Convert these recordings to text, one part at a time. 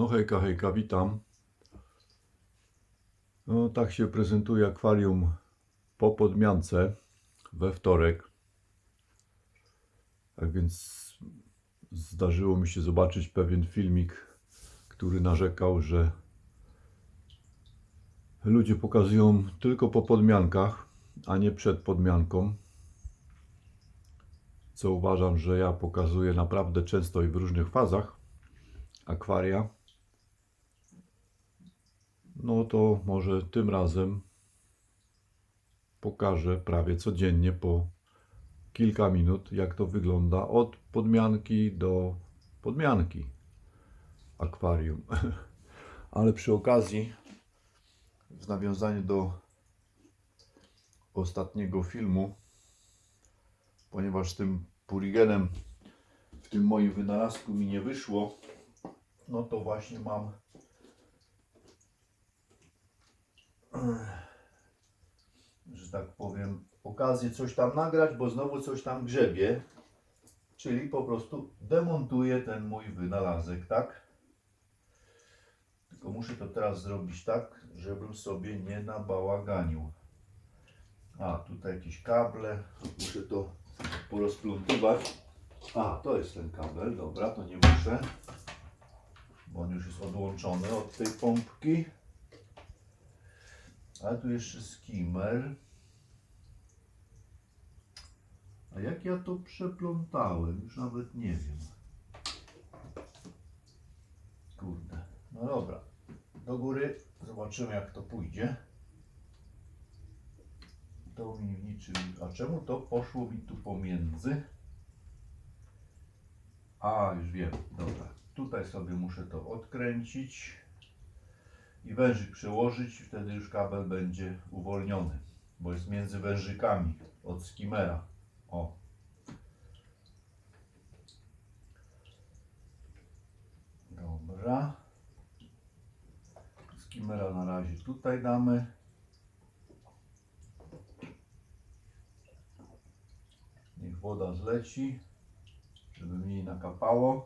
No hejka, hejka, witam. No tak się prezentuje akwarium po podmiance we wtorek. Tak więc zdarzyło mi się zobaczyć pewien filmik, który narzekał, że ludzie pokazują tylko po podmiankach, a nie przed podmianką. Co uważam, że ja pokazuję naprawdę często i w różnych fazach akwaria. No to może tym razem pokażę prawie codziennie po kilka minut, jak to wygląda od podmianki do podmianki akwarium. Ale przy okazji, w nawiązaniu do ostatniego filmu, ponieważ tym purigenem w tym moim wynalazku mi nie wyszło, no to właśnie mam że tak powiem okazję coś tam nagrać, bo znowu coś tam grzebie czyli po prostu demontuję ten mój wynalazek, tak? Tylko muszę to teraz zrobić tak, żebym sobie nie nabałaganił. A, tutaj jakieś kable, muszę to porozplątywać. A, to jest ten kabel, dobra, to nie muszę, bo on już jest odłączony od tej pompki. A tu jeszcze skimmer. A jak ja to przeplątałem? Już nawet nie wiem. Kurde. No dobra. Do góry. Zobaczymy jak to pójdzie. To mi niczym... A czemu to poszło mi tu pomiędzy? A, już wiem. Dobra. Tutaj sobie muszę to odkręcić i wężyk przełożyć, wtedy już kabel będzie uwolniony, bo jest między wężykami od skimera. O. Dobra. Skimera na razie tutaj damy. Niech woda zleci, żeby mniej nakapało.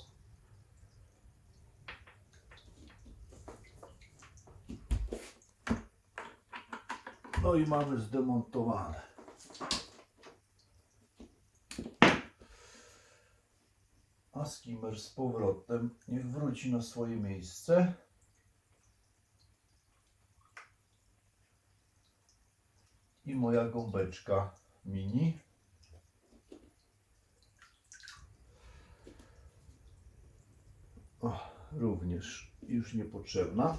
No i mamy zdemontowane. A skimmer z powrotem niech wróci na swoje miejsce. I moja gąbeczka mini. O, również już niepotrzebna.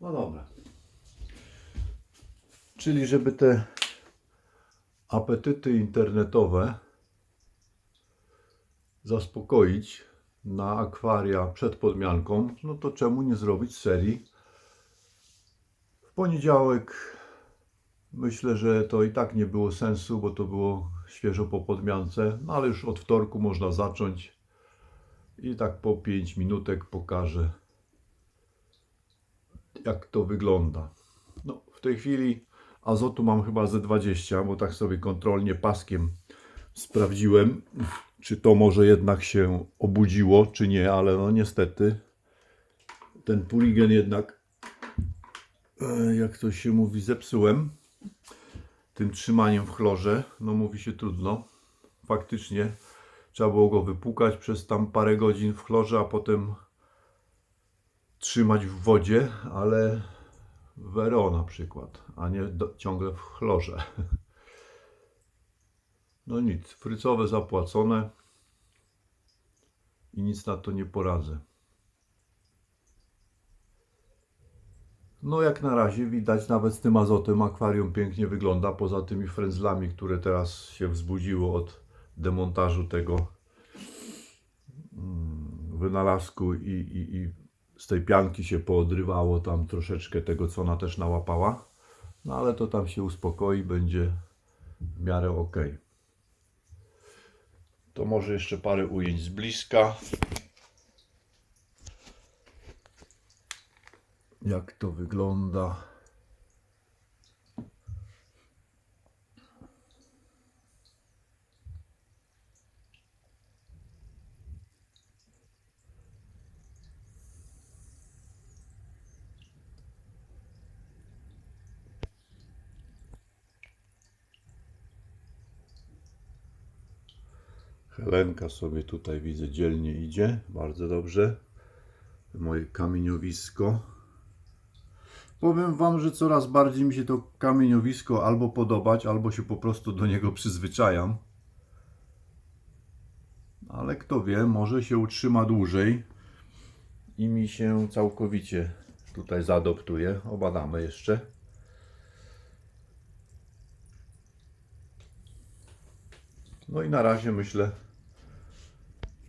No dobra. Czyli żeby te apetyty internetowe zaspokoić na akwaria przed podmianką, no to czemu nie zrobić serii w poniedziałek? Myślę, że to i tak nie było sensu, bo to było świeżo po podmiance, no ale już od wtorku można zacząć i tak po 5 minutek pokażę jak to wygląda. No, w tej chwili azotu mam chyba ze 20, bo tak sobie kontrolnie paskiem sprawdziłem, czy to może jednak się obudziło, czy nie, ale no niestety ten purigen jednak, e, jak to się mówi, zepsułem tym trzymaniem w chlorze. No mówi się trudno. Faktycznie trzeba było go wypłukać przez tam parę godzin w chlorze, a potem trzymać w wodzie, ale Vero na przykład, a nie do, ciągle w chlorze. No nic, frycowe zapłacone i nic na to nie poradzę. No jak na razie widać nawet z tym azotem akwarium pięknie wygląda, poza tymi frędzlami, które teraz się wzbudziły od demontażu tego mm, wynalazku i, i, i z tej pianki się poodrywało tam troszeczkę tego, co ona też nałapała. No ale to tam się uspokoi, będzie w miarę ok. To może jeszcze parę ujęć z bliska. Jak to wygląda. Helenka sobie tutaj widzę dzielnie idzie, bardzo dobrze. Moje kamieniowisko. Powiem Wam, że coraz bardziej mi się to kamieniowisko albo podobać, albo się po prostu do niego przyzwyczajam. Ale kto wie, może się utrzyma dłużej i mi się całkowicie tutaj zaadoptuje. Obadamy jeszcze. No i na razie myślę,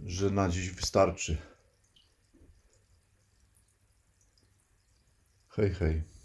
że na dziś wystarczy. Hej, hej.